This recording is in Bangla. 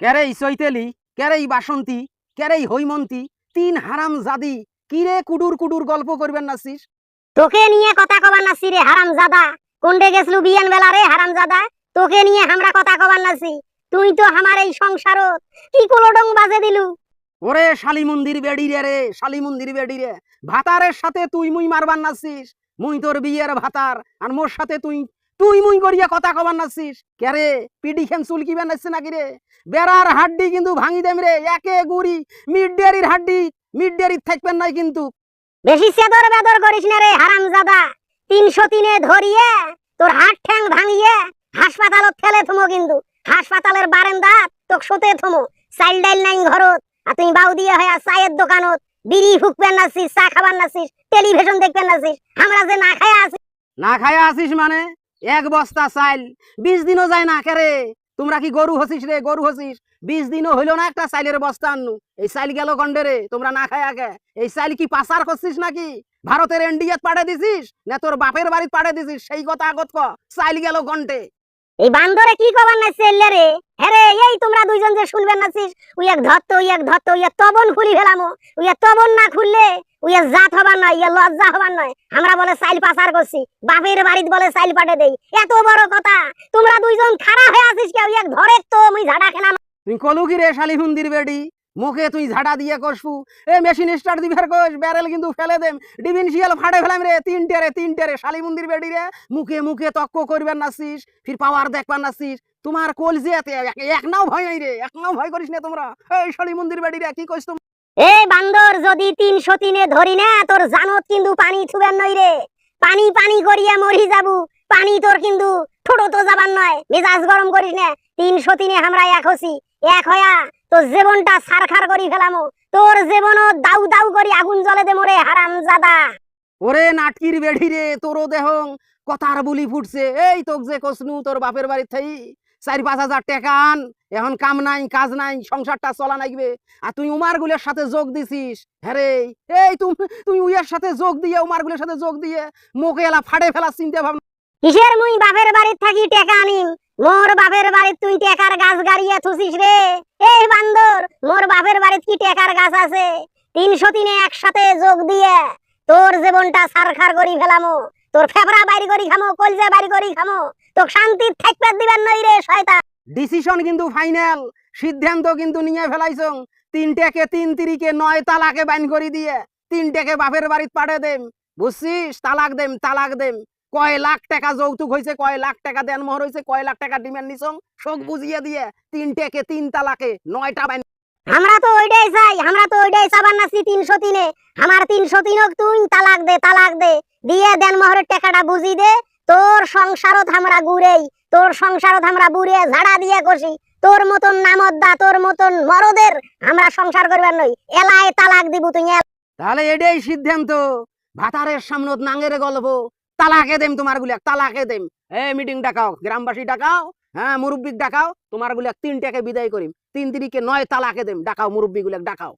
কেরেই চৈতেলি কেরেই বাসন্তী কেরেই হৈমন্তী তিন হারাম জাদি কিরে কুডুর কুডুর গল্প করবেন নাছিস তোকে নিয়ে কথা কবার নাসি রে হারাম জাদা কোনডে গেছলু বিয়ান বেলা রে হারাম জাদা তোকে নিয়ে আমরা কথা কবার নাসি তুই তো আমার এই সংসারত কি কুলোডং বাজে দিলু? ওরে শালি মন্দির বেড়ি রে রে শালি মন্দির বেড়ি রে ভাতারের সাথে তুই মুই মারবার নাছিস। মুই তোর বিয়ের ভাতার আর মোর সাথে তুই তুই মুই করিয়া কথা কবার নাছিস কেরে পিডি খেন চুলকিবে নাচছে নাকি রে? বেড়ার হাড্ডি কিন্তু ভাঙি দেম রে একে গুড়ি। মিড ডেয়ারির হাড্ডি মিড ডেয়ারির থাকবেন নাই কিন্তু। বেশি সেদর বেদর করিস না রে হারাম জাদা তিনশো তিনে ধরিয়ে তোর হাত ঠ্যাং ভাঙিয়ে হাসপাতালত ফেলে থমো কিন্তু। হাসপাতালের বারান্দা তোক শোতে থমো। চাইল ডাইল নাই ঘরত আর তুই বাউ দিয়ে হয়ে চায়ের দোকানত। বিড়ি ফুকবেন নাছিস চা খাবার নাছিস টেলিভিশন দেখবেন নাছিস আমরা যে না খায় আছি না খায়া আসিস মানে? এক বস্তা চাইল, বিশ দিনও যায় না কেরে তোমরা কি গরু হসিস রে, গরু হসিস? বিশ দিনও হইল না একটা চাইলের বস্তা আনু এই চাইল গেল গন্ডে রে, তোমরা না খায় আগে। এই চাইল কি পাচার করছিস নাকি? ভারতের ইন্ডিয়াত পাঠে দিছিস? না তোর বাপের বাড়িত পাঠে দিছিস? সেই কথা আগত ক, চাইল গেল গন্ডে। এই বান্দরে কি কবার না চেল্লে রে? হ্যারে এই তোমরা দুইজন যে শুনবেন নাছিস উই এক ধরত উই এক উই এক তবন খুলি ফেলামো এক তবন না খুললে তোমরা ধরে তো কি রে শালি বেডি মুখে তুই ঝাড়া দিয়ে কষবু। এ মেশিন স্টার্ট দিবার কোষ, ব্যারেল কিন্তু ফেলে দেম। ডিভিনশিয়াল ফাড়ে ফেলাম রে, তিনটে রে তিনটে রে। শালি মন্দির বেডি রে, মুখে মুখে তক্ক করবেন নাছিস ফির পাওয়ার দেখবার নাছিস তোমার কলজিয়াতে এক- নাও ভয় নাই রে, এক নাও ভয় করিস না তোমরা। এই শালি মন্দির বেডি রে, কি কইস এই বান্দর, যদি তিনশো তিনে ধরি না, তোর জানত কিন্তু পানি থুবেন নই রে পানি পানি করিয়া মরি যাবু। পানি তোর কিন্তু ঠোঁটো তো যাবার নয়। মেজাজ গরম করিস না। তিনশো তিনে আমরা এক হসি। এক হয়া তোর জীবনটা সারখার করি ফেলামো। তোর জীবনও দাউ দাউ করি আগুন জ্বলে দে মোরে হারাম জাদা ওরে নাটকির বেড়ি রে, তোরও দেহং। কথার বুলি ফুটছে। এই তোক যে কসনু তোর বাপের বাড়ির থাই। চারি পাঁচ হাজার টাকা আন, এখন কাম নাই, কাজ নাই, সংসারটা চলা নাইবে। আর তুই উমার গুলের সাথে যোগ দিছিস হ্যাঁ রে? এই তুমি, তুই উইয়ের সাথে যোগ দিয়ে উমার গুলের সাথে যোগ দিয়ে মুখে এলা ফাড়ে ফেলা চিন্তা ভাবনা। কিসের মুই বাপের বাড়ির থাকি আনিম মোর বাপের বাড়িত তুই টেকার গাছ গাড়িয়ে থুসিস রে। এই বান্দর, মোর বাপের বাড়িত কি টেকার গাছ আছে? তিনশো তিনে একসাথে যোগ দিয়ে তোর জীবনটা সারখার করি ফেলামো। তোর ফেবরা বাইরি করি খামো কলজা বাইরি করি খামো। তোক শান্তি থাকতে দিবেন নই রে শয়তান। ডিসিশন কিন্তু ফাইনাল সিদ্ধান্ত কিন্তু নিয়ে ফেলাইছং। তিনটাকে তিন তিরিকে নয় তালাকে বাইন করে দিয়ে তিনটাকে বাপের বাড়িত পাঠে দেম। বুঝছিস? তালাক দেম তালাক দেম। কয় লাখ টাকা যৌতুক হয়েছে কয় লাখ টাকা দেন মোহর হয়েছে কয় লাখ টাকা ডিমান্ড নিছং। শোক বুঝিয়ে দিয়ে তিনটাকে তিন তালাকে নয়টা বাইন আমরা তো ওইটাই চাই আমরা তো ওইটাই চাবার নাছি তিনশো তিনে। আমার তিনশো তিনক তুই তালাক দে তালাক দে। দিয়ে দেন মোহরের টাকাটা, বুঝি দে? তোর সংসারত আমরা ঘুরেই তোর সংসারত আমরা বুড়িয়ে ঝাড়া দিয়ে কষি। তোর মতন নামদ্দা, তোর মতন মরদের আমরা সংসার করবার নই। এলায় তালাক দিব তুই তাহলে এটাই সিদ্ধান্ত। ভাতারের সামনত নাঙ্গের গল্প। তালাকে দেম তোমারগুলা তালাকে দেম। এ মিটিং ডাকাও, গ্রামবাসী ডাকাও হ্যাঁ মুরব্বী ডাকাও, তোমারগুলা তিনটাকে বিদায় করিম। তিন তিরিকে নয় তালাকে দেম, ডাকাও, মুরব্বী গুলা ডাকাও।